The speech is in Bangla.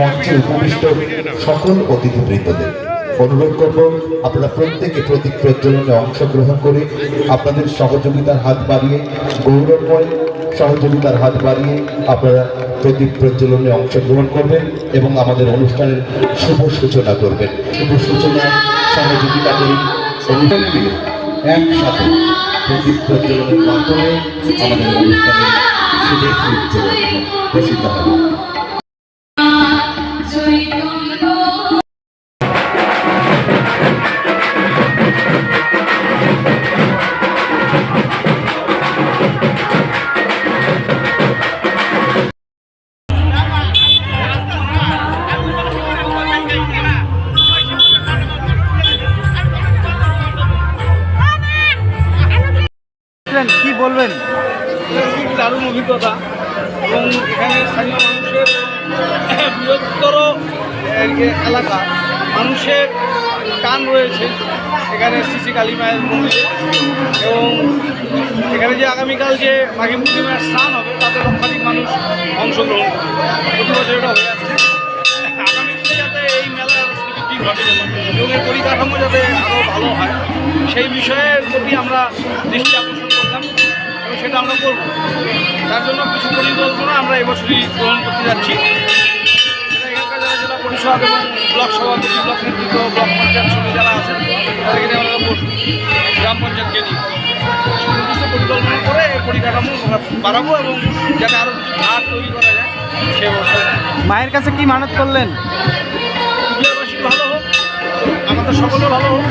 মঞ্চে উপবিষ্ট সকল অতিথিবৃন্দদের অনুরোধ করব, আপনারা প্রত্যেকে প্রতীক প্রজ্বলনে অংশগ্রহণ করে আপনাদের সহযোগিতার হাত বাড়িয়ে, গৌরবময় সহযোগিতার হাত বাড়িয়ে আপনারা প্রদীপ প্রজ্বলনে অংশগ্রহণ করবেন এবং আমাদের অনুষ্ঠানের শুভ সূচনা করবেন। শুভ সূচনা, সহযোগিতা করি একসাথে প্রদীপ প্রজ্বলনের মাধ্যমে আমাদের অনুষ্ঠানের শুভ সূচনা হবে। বলবেন? দারুণ অভিজ্ঞতা। এবং এখানে স্থানীয় মানুষের বৃহত্তর এলাকা, মানুষের টান রয়েছে এখানে শ্রী কালী মায়ের মন্দিরে এবং এখানে যে আগামীকাল যে মাঘী পূর্ণিমার স্নান হবে, তাতে লক্ষাধিক মানুষ অংশগ্রহণ করবে। প্রতি বছর এটা হয়ে আসছে। আগামী যাতে এই মেলার স্বীকৃতি ঘটে এবং এর পরিকাঠামো যাতে আরও ভালো হয়, সেই বিষয়ের প্রতি আমরা দৃষ্টি আকর্ষণ করব। তার জন্য কিছু পরিকল্পনা আমরা এবছরই গ্রহণ করতে যাচ্ছি। সেটা এখানকার যারা জেলা পরিষদ এবং ব্লক সভাপতি ব্লক নেতৃত্ব ব্লক পঞ্চায়েত সমিতি যারা আছেন তাদেরকে নিয়ে আমরা বসবো। গ্রাম পঞ্চায়েতকে নিয়ে। সুনির্দিষ্ট পরিকল্পনা করে এই পরিকাঠামো বাড়াবো এবং যাতে আরও কিছু ঘাট তৈরি করা যায় সে মায়ের কাছে কি মানত করলেন? ভালো হোক আমাদের সকলে ভালো হোক।